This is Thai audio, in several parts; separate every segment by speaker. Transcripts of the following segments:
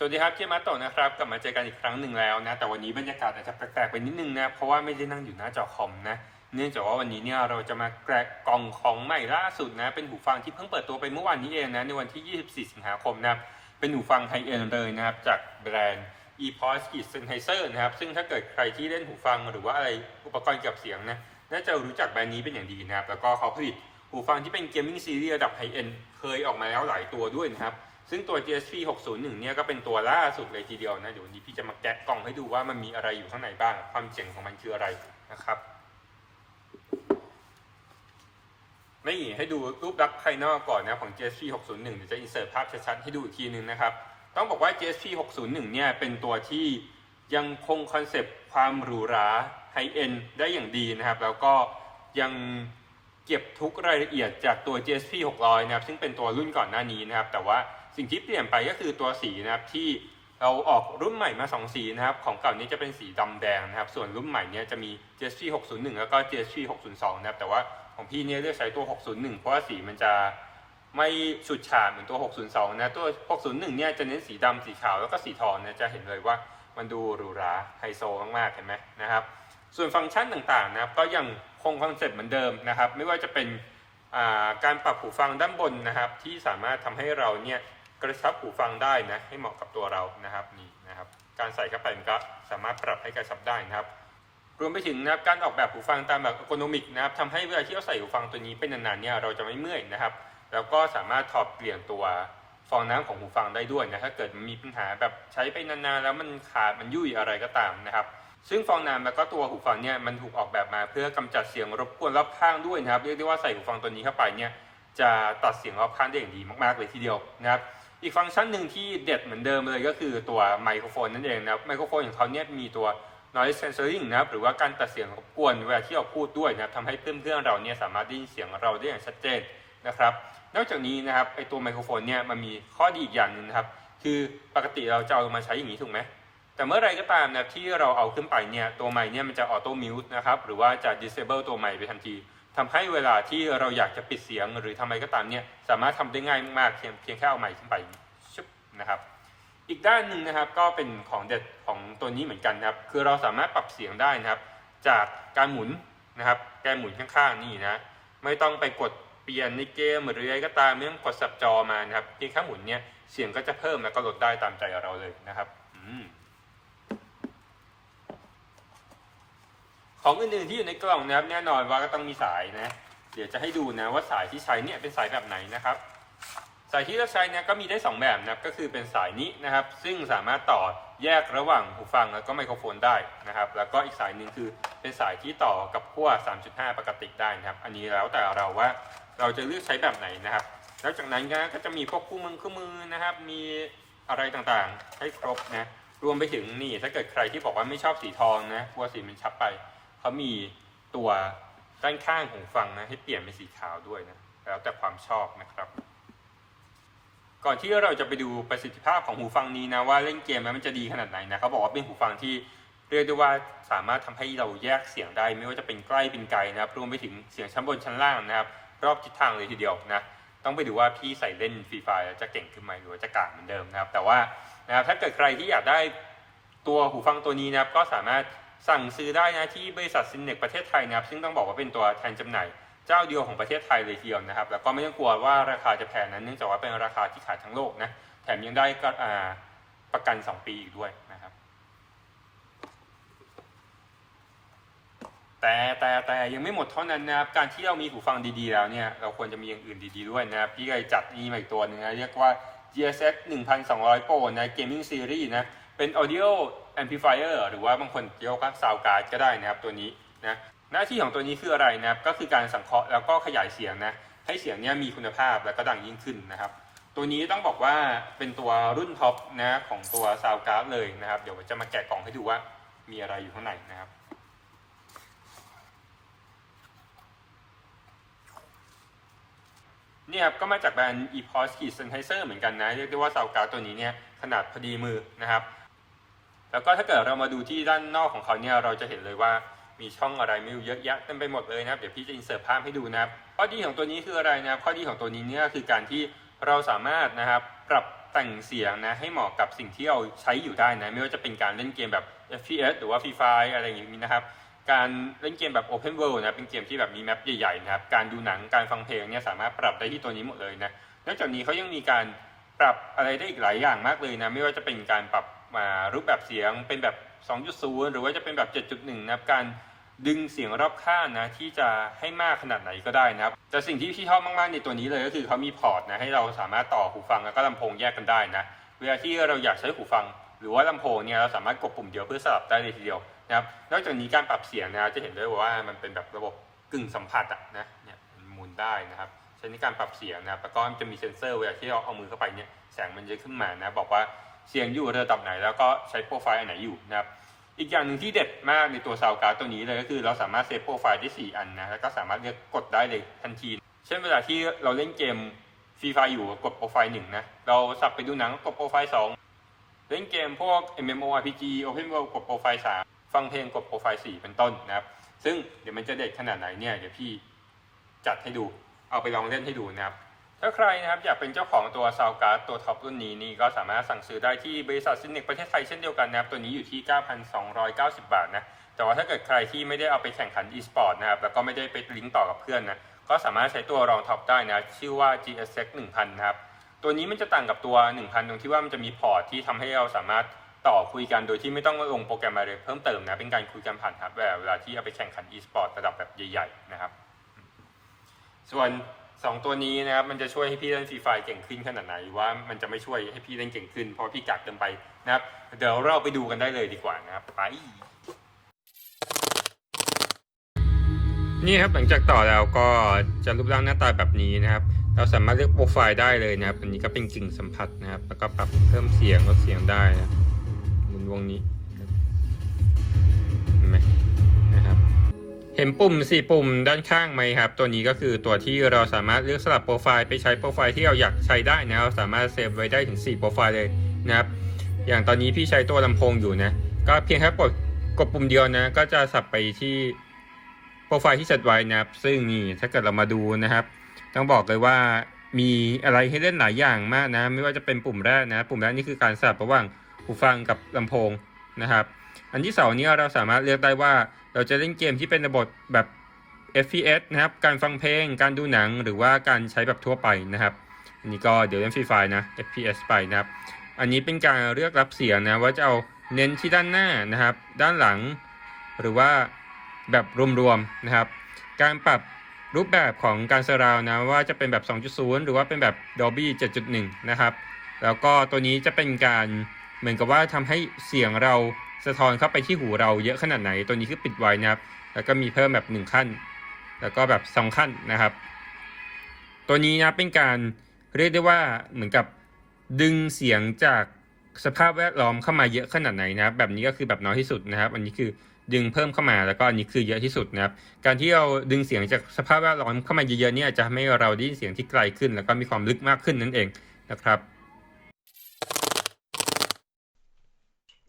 Speaker 1: สวัสดีครับเจมาโตะนะครับกลับมาเจอกันอีกครั้งหนึ่งแล้วนะ แต่วันนี้บรรยากาศอาจจะแปลกๆไปนิดนึงนะ เพราะว่าไม่ได้นั่งอยู่หน้าจอคอมนะ เนื่องจากว่าวันนี้เนี่ยเราจะมาแกะกล่องของใหม่ล่าสุดนะ เป็นหูฟังที่เพิ่งเปิดตัวไปเมื่อวานนี้เองนะ ในวันที่ 24 สิงหาคมนะครับเป็นหูฟังไฮเอ็นเลยนะครับ จากแบรนด์ ePOS Sennheiser นะครับ ซึ่งถ้าเกิดใครที่เล่นหูฟังหรือว่าอะไรอุปกรณ์เกี่ยวกับเสียงนะน่าจะรู้จักแบรนด์นี้เป็นอย่างดีนะครับ แล้วก็เขาผลิตหูฟังที่เป็นเกมมิ่งซีรีส์ระดับไฮเอ็นเคยออกมาแล้วหลายตัวด้วยนะครับ ซึ่งตัว GSP 601 เนี่ยก็เป็นตัวล่าสุดเลยทีเดียวนะเดี๋ยววันนี้พี่จะมาแกะกล่องให้ดูว่ามันมีอะไรอยู่ข้างในบ้าง ความเจ๋งของมันคืออะไรนะครับนี่ให้ดูรูปลักษณ์ภายนอกก่อนนะของ GSP 601เดี๋ยวจะอินเสิร์ตภาพชัดๆให้ดูอีกทีนึงนะครับ ต้องบอกว่า GSP 601 เนี่ยเป็นตัวที่ยังคงคอนเซปต์ความหรูหราไฮเอ็นได้อย่างดีนะครับ แล้วก็ยังเก็บทุกรายละเอียดจากตัว GSP 600 นะครับ ซึ่งเป็นตัวรุ่นก่อนหน้านี้นะครับ แต่ว่า สิ่งที่เปลี่ยนไปก็คือตัวสีนะครับที่เราออกรุ่นใหม่มา 2 สีนะครับ ของเก่านี้จะเป็นสีดำแดงนะครับ ส่วนรุ่นใหม่เนี้ยจะมี GSP 601 แล้วก็ GSP 602 นะครับ แต่ว่าของพี่เนี่ยเลือกใช้ตัว 601 เพราะว่าสีมันจะไม่ฉูดฉาดเหมือนตัว 602 นะ ตัว 601 เนี่ยจะเน้นสีดำสีขาวแล้วก็สีทองนะ จะเห็นเลยว่ามันดูหรูหราไฮโซมากๆเห็นไหมนะครับ ส่วนฟังก์ชันต่างๆนะครับ ก็ยังคงคอนเซ็ปต์เหมือนเดิมนะครับ ไม่ว่าจะเป็นาการปรับหูฟังด้านบนนะครับ ที่สามารถทำให้เราเนี่ย กระชับหูฟังได้นะให้เหมาะกับตัวเรานะครับนี่นะครับ การใส่เข้าไปมันก็สามารถปรับให้กระชับได้นะครับ รวมไปถึงนะครับการออกแบบหูฟังตามแบบอ o โนมิกนะครับทำให้เวลาที่เราใส่หูฟังตัวนี้เป็นนานๆเนี่ยเราจะไม่เมื่อยนะครับ แล้วก็สามารถถอดเปลี่ยนตัวฟองน้ำของหูฟังได้ด้วยนะถ้าเกิดมันมีปัญหาแบบใช้ไปนานๆแล้วมันขาดมันยุ่ยอะไรก็ตามนะครับ ซึ่งฟองน้ำแล้วก็ตัวหูฟังเนี่ยมันถูกออกแบบมาเพื่อกำจัดเสียงรบกวนรอบข้างด้วยนะครับเรียกได้ว่าใส่หูฟังตัวนี้เข้าไปเนี่ยจะตัดเสียงรอบข้างได้อย่างดีมากๆเลยทีเดียวนะครับ อีกฟังก์ชันหนึ่งที่เด็ดเหมือนเดิมเลยก็คือตัวไมโครโฟนนั่นเองนะครับไมโครโฟนของเขาเนี่ยมีตัว noise canceling นะครับหรือว่าการตัดเสียงรบกวนเวลาที่เราพูดด้วยนะครับทำให้เพื่อนๆเราเนี่ยสามารถได้ยินเสียงเราได้อย่างชัดเจนนะครับ นอกจากนี้นะครับไอตัวไมโครโฟนเนี่ยมันมีข้อดีอีกอย่างหนึ่งนะครับ คือปกติเราจะเอามาใช้อย่างนี้ถูกไหมแต่เมื่อไรก็ตามนะที่เราเอาขึ้นไปเนี่ยตัวไมค์เนี่ยมันจะออโต้มิวต์นะครับหรือว่าจะ disable ตัวไมค์ไปทันที ทำให้เวลาที่เราอยากจะปิดเสียงหรือทำอะไรก็ตามเนี่ยสามารถทำได้ง่ายมากๆเพียงเพียงแค่เอาไมค์ขึ้นไปชุบนะครับอีกด้านหนึ่งนะครับก็เป็นของเด็ดของตัวนี้เหมือนกันนะครับคือเราสามารถปรับเสียงได้นะครับ จากการหมุนนะครับการหมุนข้างๆนี่นะไม่ต้องไปกดเปลี่ยนในเกมหรืออะไรก็ตามไม่ต้องกดสับจอมานะครับเพียงแค่หมุนเนี่ยเสียงก็จะเพิ่มแล้วก็ลดได้ตามใจเราเลยนะครับ อืม ของอื่นๆที่อยู่ในกล่องนะครับแน่นอนว่าก็ต้องมีสายนะ เดี๋ยวจะให้ดูนะว่าสายที่ใช้เนี่ยเป็นสายแบบไหนนะครับ สายที่เราใช้เนี่ยก็มีได้ 2 แบบนะครับก็คือเป็นสายนี้นะครับ ซึ่งสามารถต่อแยกระหว่างหูฟังแล้วก็ไมโครโฟนได้นะครับ แล้วก็อีกสายหนึ่งคือเป็นสายที่ต่อกับขั้ว 3.5 ปกติได้นะครับ อันนี้แล้วแต่เราว่าเราจะเลือกใช้แบบไหนนะครับ แล้วจากนั้นก็จะมีพวกคู่มือคู่มือนะครับ มีอะไรต่างๆ ให้ครบนะรวมไปถึงนี่ถ้าเกิดใครที่บอกว่าไม่ชอบสีทองนะกลัวสีมันชับไป เขามีตัวด้านข้างหูฟังนะให้เปลี่ยนเป็นสีขาวด้วยนะแล้วแต่ความชอบนะครับ ก่อนที่เราจะไปดูประสิทธิภาพของหูฟังนี้นะว่าเล่นเกมแล้วมันจะดีขนาดไหนนะเขาบอกว่าเป็นหูฟังที่เรียกได้ว่าสามารถทำให้เราแยกเสียงได้ ไม่ว่าจะเป็นใกล้เป็นไกลนะครับรวมไปถึงเสียงชั้นบนชั้นล่างนะครับ รอบทิศทางเลยทีเดียวนะต้องไปดูว่าพี่ใส่เล่นฟรีไฟล้วจะเก่งขึ้นไหมหรือว่าจะกากเหมือนเดิมนะครับ แต่ว่านะครับถ้าเกิดใครที่อยากได้ตัวหูฟังตัวนี้นะครับก็สามารถ สั่งซื้อได้นะที่บริษัทซินเนกประเทศไทยนะครับ ซึ่งต้องบอกว่าเป็นตัวแทนจำหน่ายเจ้าเดียวของประเทศไทยเลยทีเดียวนะครับ แล้วก็ไม่ต้องกลัวว่าราคาจะแพงนั้นเนื่องจากว่าเป็นราคาที่ขายทั้งโลกนะแถมยังได้กประกัน 2 ปีอีกด้วยนะครับ แต่แต่แต่ยังไม่หมดเท่านั้นนะครับการที่เรามีหูฟังดีๆแล้วเนี่ยเราควรจะมีอย่างอื่นดีๆด้วยนะครับพี่เลยจัดนี่มาอีกตัวหนึงนะเรียกว่า GSX 1200 Pro นะ Gaming Series นะ เป็น Audio Amplifier หรือว่าบางคนเรียกว่า Sound Card ก็ได้นะครับตัวนี้นะ หน้าที่ของตัวนี้คืออะไรนะครับ ก็คือการสังเคราะห์แล้วก็ขยายเสียงนะ ให้เสียงเนี้ยมีคุณภาพแล้วก็ดังยิ่งขึ้นนะครับ ตัวนี้ต้องบอกว่าเป็นตัวรุ่นท็อปนะของตัวซาวการ์ดเลยนะครับ เดี๋ยวจะมาแกะกล่องให้ดูว่ามีอะไรอยู่ข้างในนะครับ นี่ยครับก็มาจากแบรนด์ EPOS k e y Sennheiser เหมือนกันนะ เรียกได้ว่าซาการ์ตัวนี้เนี่ยขนาดพอดีมือนะครับ แล้วก็ถ้าเกิดเรามาดูที่ด้านนอกของเขาเนี่ยเราจะเห็นเลยว่ามีช่องอะไรไม่รู้เยอะแยะเต็มไปหมดเลยนะครับ เดี๋ยวพี่จะอินเสิร์ตภาพให้ดูนะครับ ข้อดีของตัวนี้คืออะไรนะครับ ข้อดีของตัวนี้เนี่ยคือการที่เราสามารถนะครับปรับแต่งเสียงนะให้เหมาะกับสิ่งที่เราใช้อยู่ได้นะ ไม่ว่าจะเป็นการเล่นเกมแบบ FPS หรือว่า Free Fire อะไรอย่างนี้นะครับ การเล่นเกมแบบ Open World นะเป็นเกมที่แบบมีแมปใหญ่ๆนะครับการดูหนังการฟังเพลงเนี่ยสามารถปรับได้ที่ตัวนี้หมดเลยนะนอกจากนี้เขายังมีการปรับอะไรได้อีกหลายอย่างมากเลยนะไม่ว่าจะเป็นการปรับมารูปแบบเสียงเป็นแบบ 2.0 หรือว่าจะเป็นแบบ 7.1 นะครับการดึงเสียงรอบข้างนะที่จะให้มากขนาดไหนก็ได้นะครับแต่สิ่งที่พี่ชอบมากๆในตัวนี้เลยก็คือเขามีพอร์ตนะให้เราสามารถต่อหูฟังแล้วก็ลำโพงแยกกันได้นะเวลาที่เราอยากใช้หูฟัง หรือว่าลำโพงเนี่ยเราสามารถกดปุ่มเดียวเพื่อสลับได้เลยทีเดียว นะครับนอกจากนี้การปรับเสียงนะจะเห็นได้ว่ามันเป็นแบบระบบกึ่งสัมผัสอะนะเนี่ยหมุนได้นะครับใช้ในการปรับเสียงนะครับแล้วก็จะมีเซ็นเซอร์เวลาที่เราเอามือเข้าไปเนี่ยแสงมันจะขึ้นมานะบอกว่าเสียงอยู่ระดับไหนแล้วก็ใช้โปรไฟล์อันไหนอยู่นะครับอีกอย่างหนึ่งที่เด็ดมากในตัวซาวการ์ดตัวนี้เลยก็คือเราสามารถเซฟโปรไฟล์ได้ 4 อันนะแล้วก็สามารถเลือกกดได้เลยทันที เช่นเวลาที่เราเล่นเกมฟรีไฟอยู่กดโปรไฟล์หนึ่งนะเราสับไปดูหนังกดโปรไฟล์สองเล่นเกมพวก MMORPG Open World กดโปรไฟล์สาม ฟังเพลงกดโปรไฟล์สี่เป็นต้นนะครับ ซึ่งเดี๋ยวมันจะเด็ดขนาดไหนเนี่ยเดี๋ยวพี่จัดให้ดู เอาไปลองเล่นให้ดูนะครับ ถ้าใครนะครับอยากเป็นเจ้าของตัวซาวการ์ดตัวท็อปรุ่นนี้นี่ก็สามารถสั่งซื้อได้ที่บริษัทซินเนกประเทศไทยเช่นเดียวกันนะครับ ตัวนี้อยู่ที่ 9,290 บาทนะ แต่ว่าถ้าเกิดใครที่ไม่ได้เอาไปแข่งขัน e-sport นะครับ แล้วก็ไม่ได้ไปลิงก์ต่อกับเพื่อนนะ ก็สามารถใช้ตัวรองท็อปได้นะ ชื่อว่า GSX 1000 นะครับ ตัวนี้มันจะต่างกับตัว 1000 ตรงที่ว่ามันจะมีพอร์ตที่ทำให้เราสามารถ ต่อคุยกันโดยที่ไม่ต้องลงโปรแกรมอะไรเพิ่มเติมนะ เป็นการคุยกันผ่านฮาร์ดแวร์เวลาที่เอาไปแข่งขัน e-sport ระดับแบบใหญ่ ๆ นะครับ ส่วน 2 ตัวนี้นะครับ มันจะช่วยให้พี่เล่นฟรีไฟเก่งขึ้นขนาดไหนว่ามันจะไม่ช่วยให้พี่เล่นเก่งขึ้น เพราะพี่กักเกินไปนะครับ เดี๋ยวเราไปดูกันได้เลยดีกว่านะครับไปนี่ครับหลังจากต่อแล้วก็จะรูปร่างหน้าตาแบบนี้นะครับ เราสามารถเลือกโปรไฟล์ได้เลยนะครับ อันนี้ก็เป็นกึ่งสัมผัสนะครับ แล้วก็ปรับเพิ่มเสียงลดเสียงได้นะ นวงนี้เห็นไหมนะครับ เห็นปุ่มสี่ปุ่มด้านข้างไหมครับ ตัวนี้ก็คือตัวที่เราสามารถเลือกสลับโปรไฟล์ไปใช้โปรไฟล์ที่เราอยากใช้ได้นะเราสามารถเซฟไว้ได้ถึง 4 โปรไฟล์เลยนะครับ อย่างตอนนี้พี่ใช้ตัวลำโพงอยู่นะ ก็เพียงแค่กดกดปุ่มเดียวนะ ก็จะสับไปที่โปรไฟล์ที่เซตไว้นะครับ ซึ่งนี่ถ้าเกิดเรามาดูนะครับ ต้องบอกเลยว่ามีอะไรให้เล่นหลายอย่างมากนะ ไม่ว่าจะเป็นปุ่มแรกนะ ปุ่มแรกนี่คือการสับระหว่าง หูฟังกับลำโพงนะครับ อันที่สองนี่ยเราสามารถเลือกได้ว่าเราจะเล่นเกมที่เป็นระบบแบบ FPS นะครับ การฟังเพลง การดูหนัง หรือว่าการใช้แบบทั่วไปนะครับ อันนี้ก็เดี๋ยวเล่นฟรีไฟนะ FPS ไปนะครับ อันนี้เป็นการเลือกรับเสียงนะว่าจะเอาเน้นที่ด้านหน้านะครับ ด้านหลัง หรือว่าแบบรวมๆนะครับ การปรับรูปแบบของการเซราวนะว่าจะเป็นแบบ 2.0 หรือว่าเป็นแบบ Dolby 7.1 นะครับ แล้วก็ตัวนี้จะเป็นการ เหมือนกับว่าทำให้เสียงเราสะท้อนเข้าไปที่หูเราเยอะขนาดไหน ตัวนี้คือปิดไว้นะครับ แล้วก็มีเพิ่มแบบ 1 ขั้น แล้วก็แบบ2ขั้นนะครับ ตัวนี้นะเป็นการเรียกได้ว่าเหมือนกับดึงเสียงจากสภาพแวดล้อมเข้ามาเยอะขนาดไหนนะครับ แบบนี้ก็คือแบบน้อยที่สุดนะครับ อันนี้คือดึงเพิ่มเข้ามาแล้วก็อันนี้คือเยอะที่สุดนะครับ การที่เราดึงเสียงจากสภาพแวดล้อมเข้ามาเยอะๆเนี่ยจะทำให้เราได้ยินเสียงที่ไกลขึ้น แล้วก็มีความลึกมากขึ้นนั่นเองนะครับ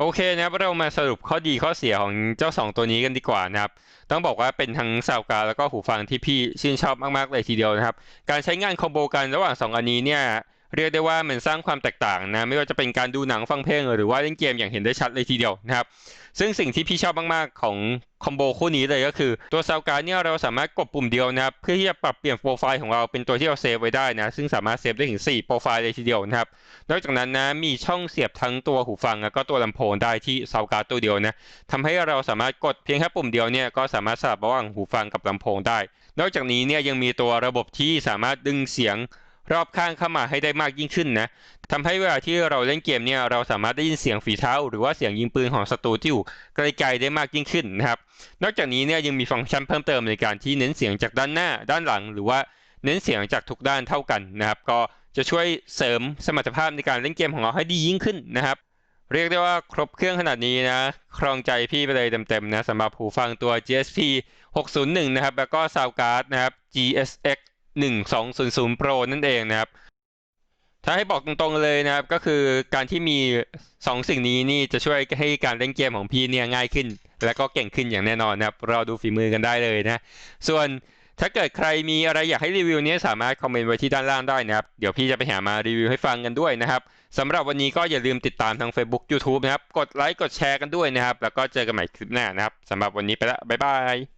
Speaker 1: โอเคนะครับเรามาสรุปข้อดีข้อเสียของเจ้า 2 ตัวนี้กันดีกว่านะครับ ต้องบอกว่าเป็นทั้งซาวการแล้วก็หูฟังที่พี่ชื่นชอบมากๆเลยทีเดียวนะครับ การใช้งานคอมโบกันระหว่าง 2 อันนี้เนี่ย เรียกได้ว่ามันสร้างความแตกต่างนะไม่ว่าจะเป็นการดูหนังฟังเพลงหรือว่าเล่นเกมอย่างเห็นได้ชัดเลยทีเดียวนะครับซึ่งสิ่งที่พี่ชอบมากๆของคอมโบคู่นี้เลยก็คือตัวซาวการ์เนี่ยเราสามารถกดปุ่มเดียวนะครับเพื่อที่จะปรับเปลี่ยนโปรไฟล์ของเราเป็นตัวที่เราเซฟไว้ได้นะซึ่งสามารถเซฟได้ถึง 4 โปรไฟล์เลยทีเดียวนะครับนอกจากนั้นนะมีช่องเสียบทั้งตัวหูฟังแล้วก็ตัวลำโพงได้ที่ซาวการ์ตัวเดียวนะทำให้เราสามารถกดเพียงแค่ปุ่มเดียวเนี่ยก็สามารถสลับระหว่างหูฟังกับลำโพงได้ นอกจากนี้เนี่ยยังมีตัวระบบที่สามารถดึงเสียง รอบข้างเข้ามาให้ได้มากยิ่งขึ้นนะทำให้เวลาที่เราเล่นเกมเนี่ยเราสามารถได้ยินเสียงฝีเท้า หรือว่าเสียงยิงปืนของศัตรูที่อยู่ไกลๆได้มากยิ่งขึ้นนะครับนอกจากนี้เนี่ยยังมีฟังก์ชันเพิ่มเติมในการที่เน้นเสียงจากด้านหน้า ด้านหลัง หรือว่าเน้นเสียงจากทุกด้านเท่ากันนะครับก็จะช่วยเสริมสมรรถภาพในการเล่นเกมของเราให้ดียิ่งขึ้นนะครับ เรียกได้ว่าครบเครื่องขนาดนี้นะครองใจพี่ไปเลยเต็มๆนะสำหรับหูฟังตัว GSP 601 นะครับแล้วก็ซาวการ์ดนะครับ GSX 1200 Pro นั่นเองนะครับ ถ้าให้บอกตรงๆเลยนะครับ ก็คือการที่มี 2 สิ่งนี้นี่จะช่วยให้การเล่นเกมของพี่เนี่ยง่ายขึ้น และก็เก่งขึ้นอย่างแน่นอนนะครับ เราดูฝีมือกันได้เลยนะ ส่วนถ้าเกิดใครมีอะไรอยากให้รีวิวนี้สามารถคอมเมนต์ไว้ที่ด้านล่างได้นะครับ เดี๋ยวพี่จะไปหามารีวิวให้ฟังกันด้วยนะครับสำหรับวันนี้ก็อย่าลืมติดตามทาง Facebook YouTube นะครับ กดไลค์กดแชร์กันด้วยนะครับ แล้วก็เจอกันใหม่คลิปหน้านะครับสำหรับวันนี้ไปละบ๊ายบาย